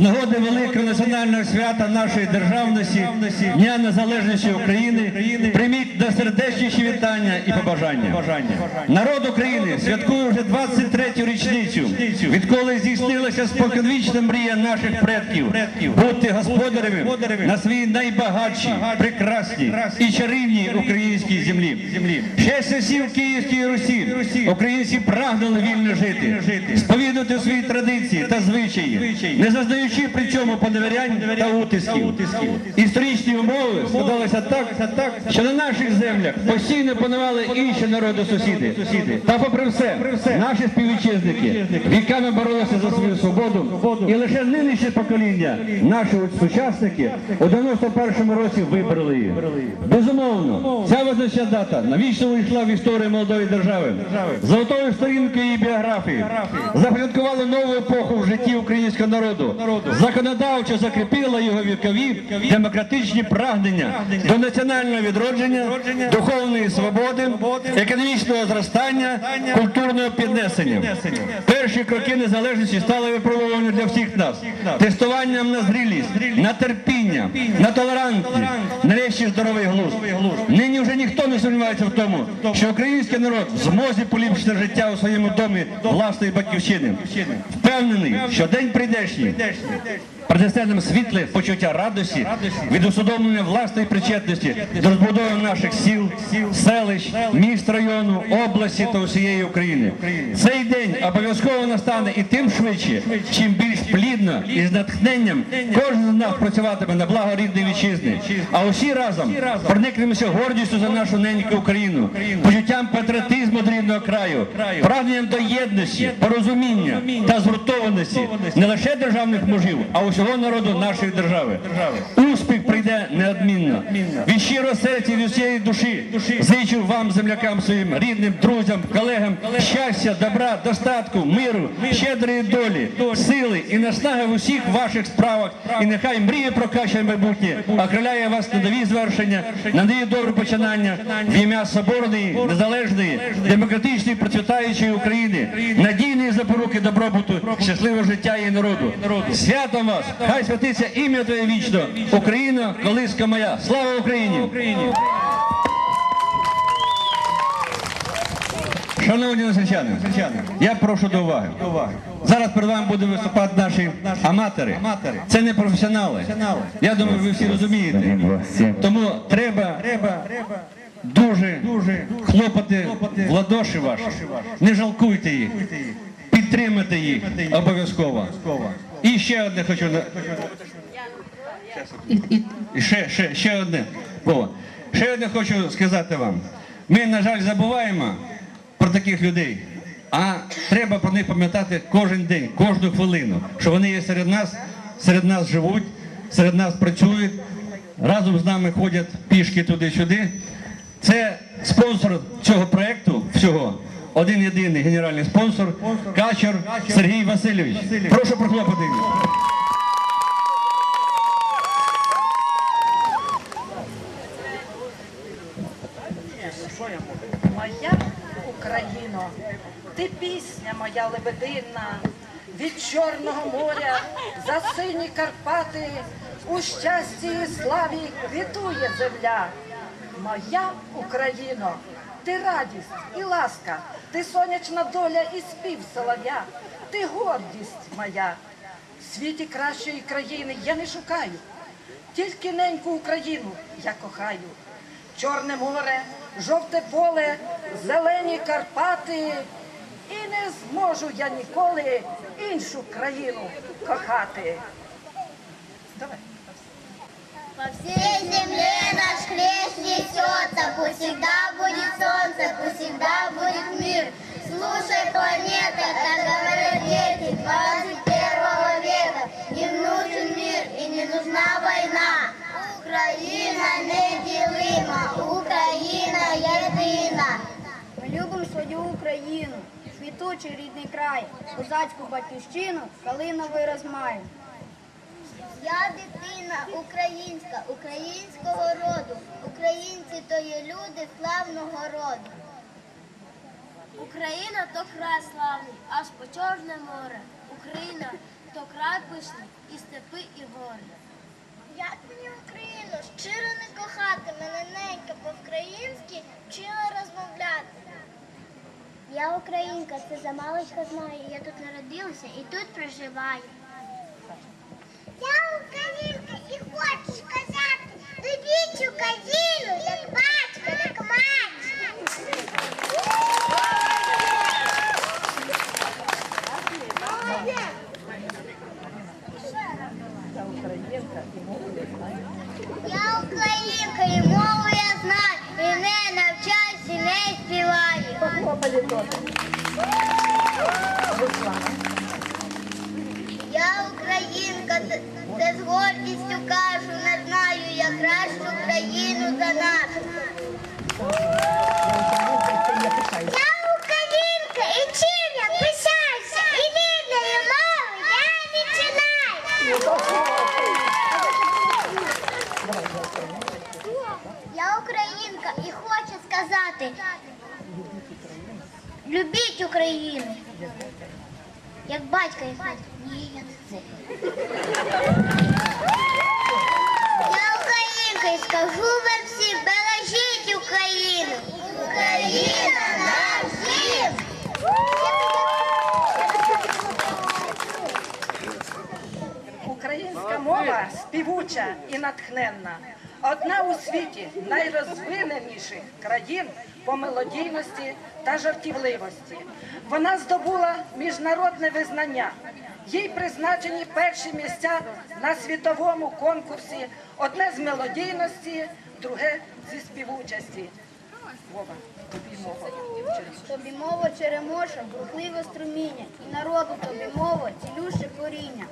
Mm-hmm. Великого національного свята нашої державності, Дня Незалежності України, прийміть найсердечніші вітання і побажання. Народ України святкує вже 23-ю річницю, відколи здійснилася споконвічна мрія наших предків бути господарями на своїй найбагатшій, прекрасній і чарівній українській землі. Ще часів Київської Русі українці прагнули вільно жити, сповідувати свої традиції та звичаї, не зазнаючи при цьому поневірянь та утисків. Історичні умови складалися так, що на наших землях постійно панували інші народи сусіди. Та попри все, наші співвітчизники віками боролися за свою свободу, і лише нинішнє покоління, наші сучасники, у 91-му році вибрали її. Безумовно, ця визначна дата навічно увійшла в історію молодої держави. Золотою сторінкою її біографії започаткували нову епоху в житті українського народу. Законодавчо закріпила його вікові демократичні прагнення до національного відродження, духовної свободи, економічного зростання, культурного піднесення. Перші кроки незалежності стали випробуванням для всіх нас, тестуванням на зрілість, на терпіння, на толерантність, нарешті здоровий глузд. Нині вже ніхто не сумнівається в тому, що український народ в змозі поліпшити життя у своєму домі власної батьківщини. Впевнений, що день прийдешній принесе нам світле почуття радості від усвідомлення власної причетності до розбудови наших сіл, селищ, міст району, області та усієї України. Цей день обов'язково настане і тим швидше, чим більш плідно і з натхненням кожен з нас працюватиме на благо рідної вітчизни. А усі разом проникнемося гордістю за нашу неньку Україну, почуттям патріотизму до рідного краю, прагненням до єдності, порозуміння та згуртованості не лише державних мужів, а усього народу нашої держави. Успіх прийде неодмінно. Від щирого серця і від всієї душі зичу вам, землякам своїм, рідним, друзям, колегам, щастя, добра, достатку, миру, щедрої долі, сили і наснаги в усіх ваших справах. І нехай мрія про краще майбутнє окриляє вас на нові звершення, на нові добре починання. В ім'я соборної, незалежної, демократичної, процвітаючої України, надійної запоруки добробуту, щасливого життя її народу. Святом вас! Хай святиться ім'я Твоє вічно! Україна, колиска моя! Слава Україні! Шановні насельчани, я прошу до уваги. Зараз перед вами будуть виступати наші аматори. Це не професіонали. Я думаю, ви всі розумієте. Тому треба дуже хлопати в ладоші ваші. Не жалкуйте їх. Підтримати їх обов'язково. І ще одне хочу. І, і, і ще, ще, ще одне. Вова. Ще одне хочу сказати вам. Ми, на жаль, забуваємо про таких людей. А треба про них пам'ятати кожен день, кожну хвилину, що вони є серед нас, серед нас живуть, серед нас працюють, разом з нами ходять пішки туди-сюди. Це спонсор цього проекту всього. Один єдиний генеральний спонсор Качер Сергій Васильович. Прошу прохлопати. Моя Україно, ти пісня моя лебединна, від Чорного моря за сині Карпати, у щасті і славі квітує земля. Моя Україно, ти радість і ласка, ти сонячна доля і спів солов'я, ти гордість моя. В світі кращої країни я не шукаю, тільки неньку Україну я кохаю. Чорне море, жовте поле, зелені Карпати. І не зможу я ніколи іншу країну кохати. Давай. По всей земле наш крест несется, пусть всегда будет солнце, пусть всегда будет мир. Слушай, планета, так говорят дети 21 века. Им нужен мир и не нужна война. Україна неділима, Україна єдина. Ми любимо свою Україну, квітучий рідний край, козацьку батьківщину, калиновий розмай. Я дитина українська, українського роду. Українці то є люди славного роду. Україна то край славний, аж по Чорне море. Україна то край пишний, і степи, і гори. Як мені Україну щиро не кохати, мене ненька по-українськи вчила розмовляти. Я українка, це замалечка знаю. Я тут народилася і тут проживаю. Я українка і хочу сказати, любіть Україну, як батько, як мать. Я українка і мову я знаю, і не навчаюсь, і не співаю. Я українка, те- те з гордістю кажу, не знаю я кращу країну за нашу. Я українка і чим я пишаюся, і рідною мовою я відчинаю. Я українка і хочу сказати, любіть Україну. Як батька і мать. Ні, я не це. Я українка і скажу вам всім, бережіть Україну. Україна нам всім! Українська мова співуча і натхненна. Одна у світі найрозвиненіших країн по мелодійності та жартівливості. Вона здобула міжнародне визнання. Їй призначені перші місця на світовому конкурсі. Одне з мелодійності, друге зі співучасті. Вова, тобі мова. Тобі мова черемоша, бурхливе струміння, і народу тобі мова, цілюще коріння.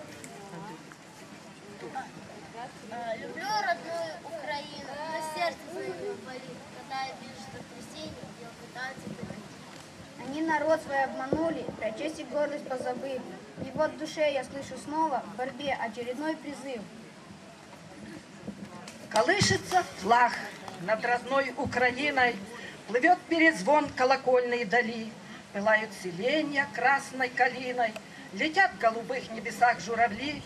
Люблю родную Украину, на сердце за нее болит, когда я вижу потрясение, ее пытаются победить. Они народ свой обманули, про честь и гордость позабыв. И вот в душе я слышу снова в борьбе очередной призыв. Колышется флаг над родной Украиной, Плывет перезвон колокольной дали, Пылают селенья красной калиной, Летят в голубых небесах журавли,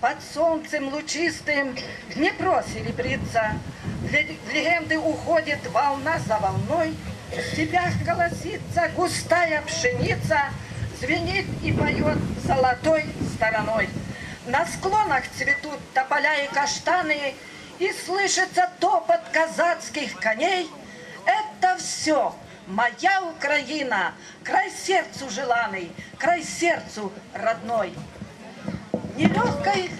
Под солнцем лучистым Днепро серебрится, В ле- в легенды уходит волна за волной, В степях колосится густая пшеница, Звенит и поет золотой стороной. На склонах цветут тополя и каштаны, И слышится топот казацких коней. Это все моя Украина, край сердцу желанный, край сердцу родной. Нелегкой,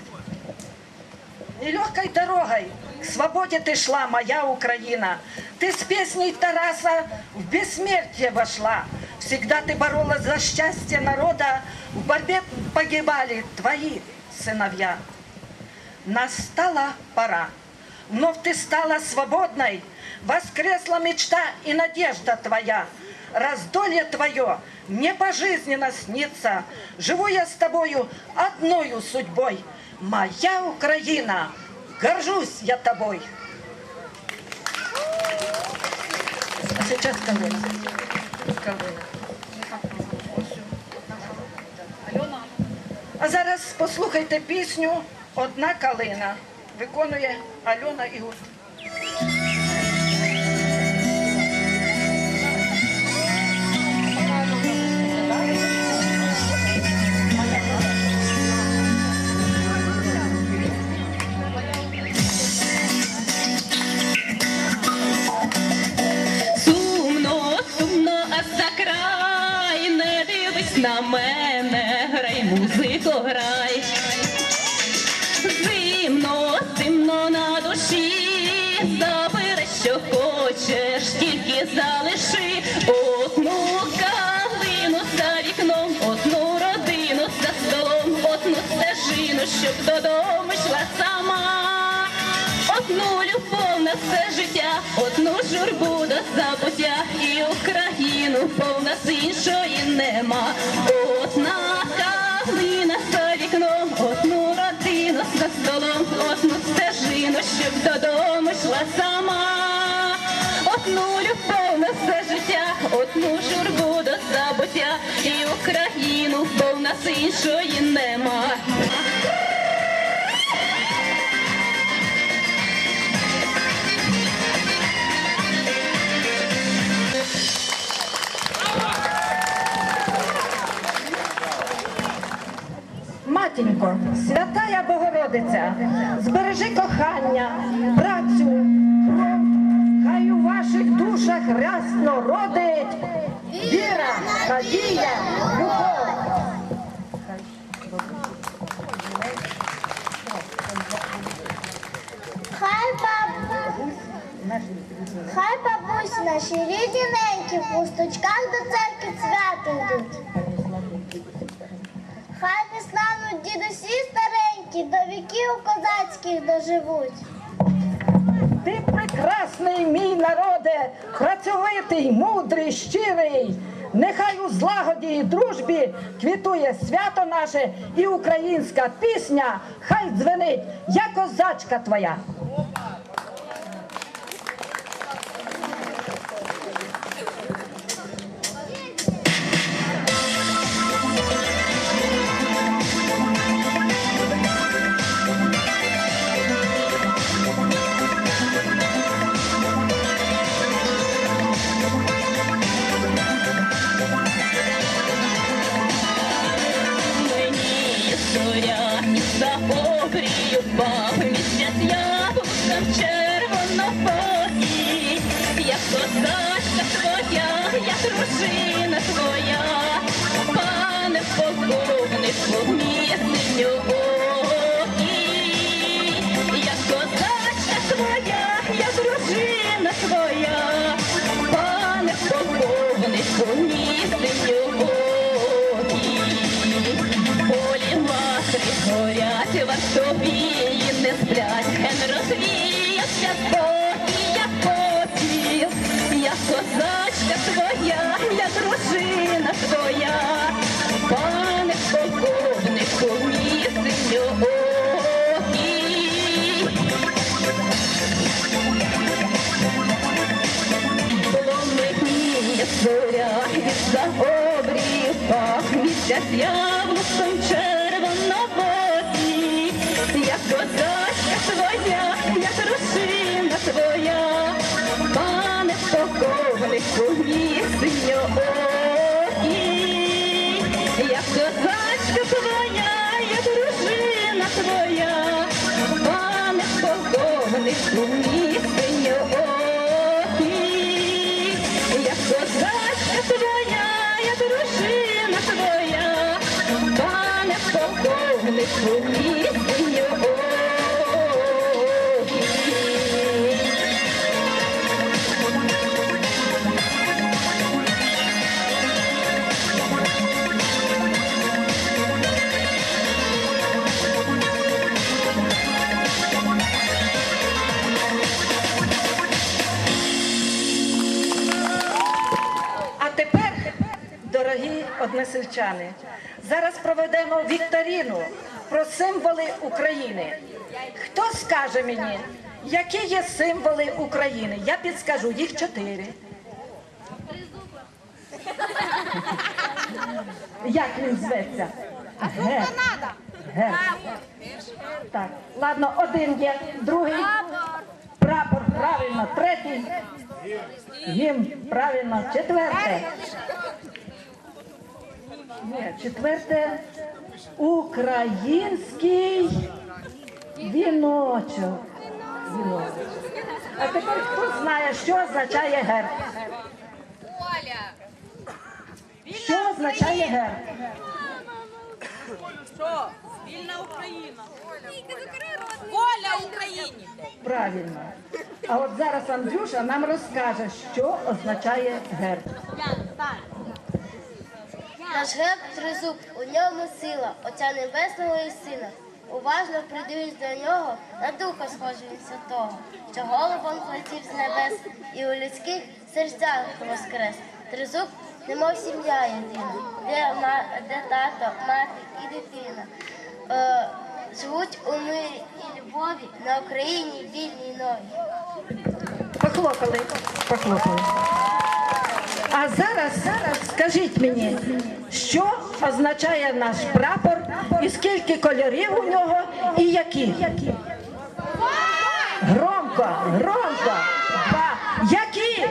нелегкой дорогой к свободе ты шла, моя Украина. Ты с песней Тараса в бессмертие вошла. Всегда ты боролась за счастье народа, в борьбе погибали твои сыновья. Настала пора. Вновь ты стала свободной, воскресла мечта и надежда твоя. Раздолье твое мне пожизненно снится. Живу я с тобою одною судьбой. Моя Украина, горжусь я тобой. А сейчас. Калина. А зараз послухайте пісню Одна калина. Виконує Альона і дивись на мене, грай, музико, грай. Зимно, зимно на душі, забери, що хочеш, тільки залиши одну калину за вікном, одну родину за столом, одну стежину, щоб додому йшла сама. Одну любов на все життя, одну журбу до забуття і Україну повна з іншої нема. Одна калина за вікном, одну родину за столом, одну стежину, щоб додому йшла сама. Одну любов на все життя, одну журбу до забуття і Україну повна з іншої нема. Матінко, святая Богородиця, збережи кохання, працю, хай у ваших душах рясно родить віра, надія, любов. Хай баб... Хай бабусі наші рідні неньки в пусточках до церкви свято йдуть. Дідусі старенькі, до віків козацьких доживуть. Ти прекрасний мій народе, працьовитий, мудрий, щирий. Нехай у злагоді і дружбі квітує свято наше і українська пісня, хай дзвенить, я козачка твоя. Баб місяць яблуком червонополі, як козачка твоя, як дружина твоя, пане полковнику, місеню як вартовії не сплять, ген розвіявся спокій, як попіл, я козачка твоя, я дружина твоя, пане полковнику. Поломить зоря від за обрію пах місяць односельчани. Зараз проведемо вікторину про символи України. Хто скаже мені, які є символи України? Я підскажу, їх чотири. Як він зветься? Герб. Герб. Так, ладно, один є, другий. Прапор, правильно, третій. Гімн, правильно, четверте. Ні, четверте. Український віночок. Віночок. А тепер хто знає, що означає герб? Що означає герб? Що? Вільна Україна. Воля Україні. Правильно. А от зараз Андрюша нам розкаже, що означає герб. Наш герб тризуб, у ньому сила, Отця Небесного і Сина. Уважно придивись до нього, на духа схожий святого, що голубом полетів з небес і у людських серцях воскрес. Тризуб, немов сім'я єдина, де, ма, де тато, мати і дитина. Е, живуть у мирі і любові на Україні вільній новій. Похлопали, похлопали. А зараз, зараз скажіть мені, що означає наш прапор, і скільки кольорів у нього, і які? Громко, громко. Які?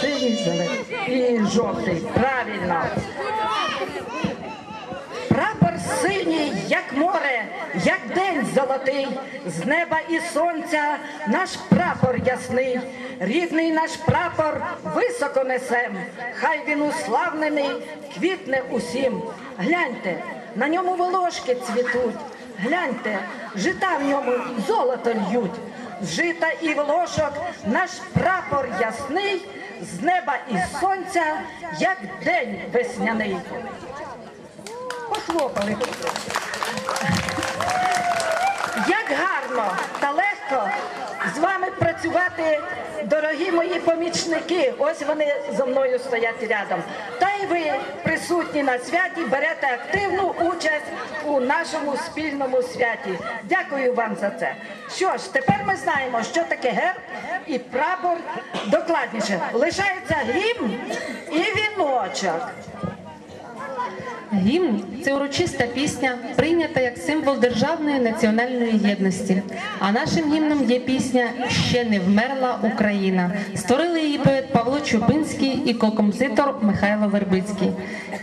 Синій, зелений і жовтий. Правильно. Прапор синій, як море, як день золотий, з неба і сонця наш прапор ясний, рідний наш прапор високо несем, хай він уславлений, квітне усім. Гляньте, на ньому волошки цвітуть, гляньте, жита в ньому золото льють. Жита і волошок наш прапор ясний, з неба і сонця, як день весняний. Похлопали. Як гарно та легко з вами працювати, дорогі мої помічники. Ось вони зо мною стоять рядом. Та й ви присутні на святі, берете активну участь у нашому спільному святі. Дякую вам за це. Що ж, тепер ми знаємо, що таке герб і прапор докладніше. Лишається гімн і віночок. Гімн це урочиста пісня, прийнята як символ державної національної єдності. А нашим гімном є пісня Ще не вмерла Україна. Створили її поет Павло Чубинський і композитор Михайло Вербицький.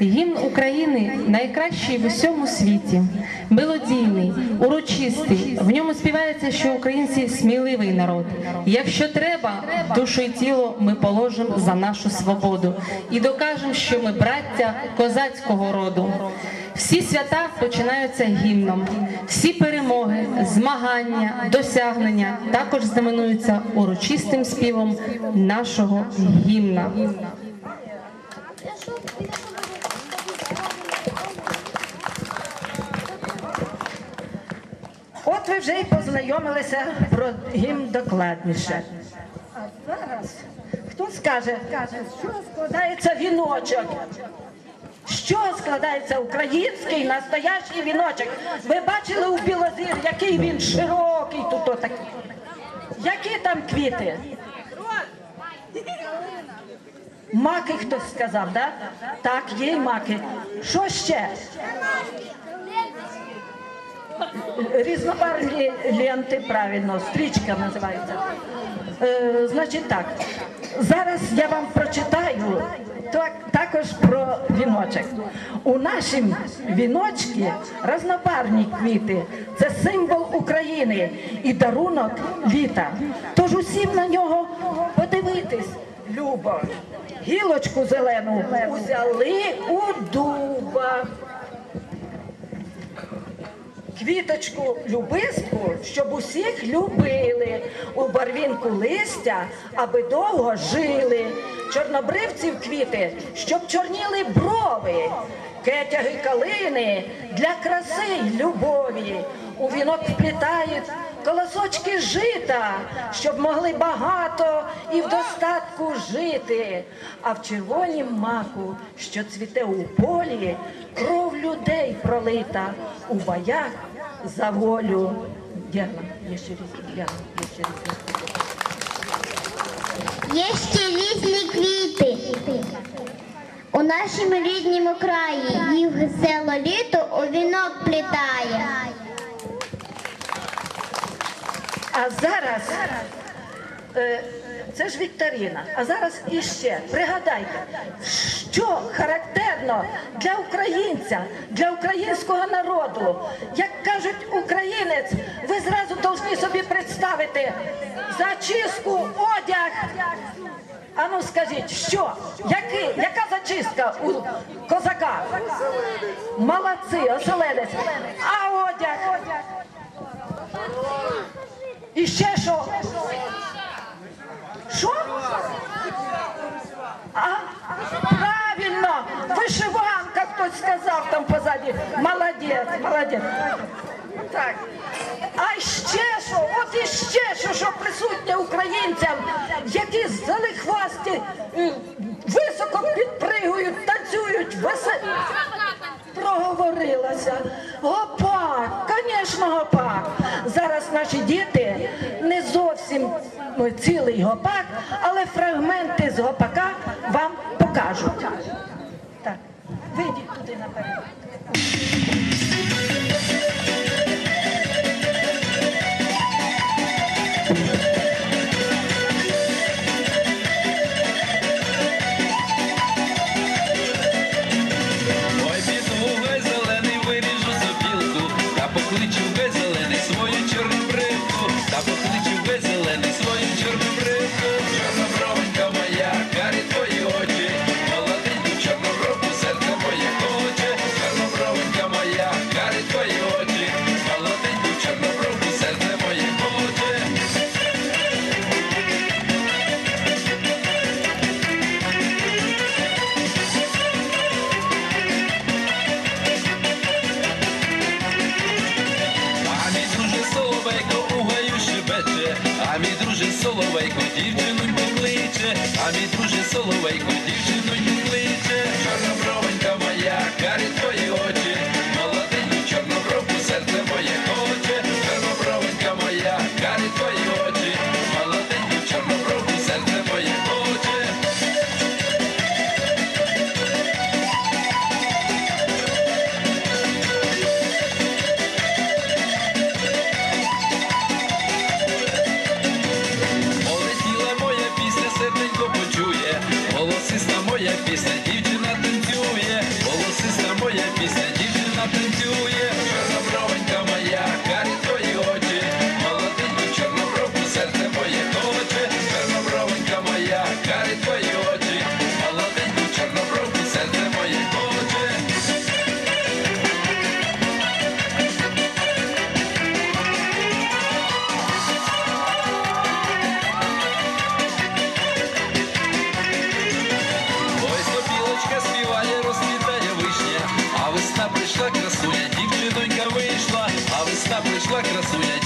Гімн України найкращий в усьому світі, мелодійний, урочистий. В ньому співається, що українці сміливий народ. Якщо треба, душу і тіло ми положимо за нашу свободу і докажемо, що ми браття козацького роду. Всі свята починаються гімном. Всі перемоги, змагання, досягнення також знаменуються урочистим співом нашого гімна. От ви вже й познайомилися про гімн докладніше. А зараз хто скаже, що складається віночок? Що складається український настоящий віночок? Ви бачили у Білозір, який він широкий тут отакий. Які там квіти? Маки хтось сказав, да? Так, є й маки. Що ще? Різнобарвні ленти, правильно, стрічка називається. Е, значить так, зараз я вам прочитаю так, також про віночок. У нашім віночці різнобарвні квіти. Це символ України і дарунок літа. Тож усім на нього подивитись, любо. Гілочку зелену узяли у дуба квіточку любистку, щоб усіх любили, у барвінку листя, аби довго жили. Чорнобривців квіти, щоб чорніли брови, кетяги калини для краси й любові. у вінок вплітають колосочки жита, щоб могли багато і в достатку жити. А в червонім маку, що цвіте у полі, кров людей пролита у боях за волю. Діана, є ще є різні. Є ще різні квіти. У нашому рідному краї їх село літо у вінок плітає. А зараз е, це ж вікторина. А зараз іще пригадайте, що характерно для українця, для українського народу. Як кажуть українець, ви зразу повинні собі представити зачіску, одяг. А ну скажіть, що? Який, яка зачистка у козака? Молодці, оселедець. А одяг? І ще що? Що? А? Правильно! Вишиванка, хтось сказав там позаді. Молодець, молодець. Так. А ще що? От і ще що, що присутнє українцям, які залихвасті високо підпригують, танцюють, веселі. Проговорилася. Гопак, звісно, гопак. Зараз наші діти не зовсім цілий гопак, але фрагменти з гопака вам покажуть. Так, вийдіть туди наперед. А мій друже соловейко дівчиною кличе. Чорнобровенька моя, карі прийшла красуня, дівчинонька вийшла, а весна прийшла красуня,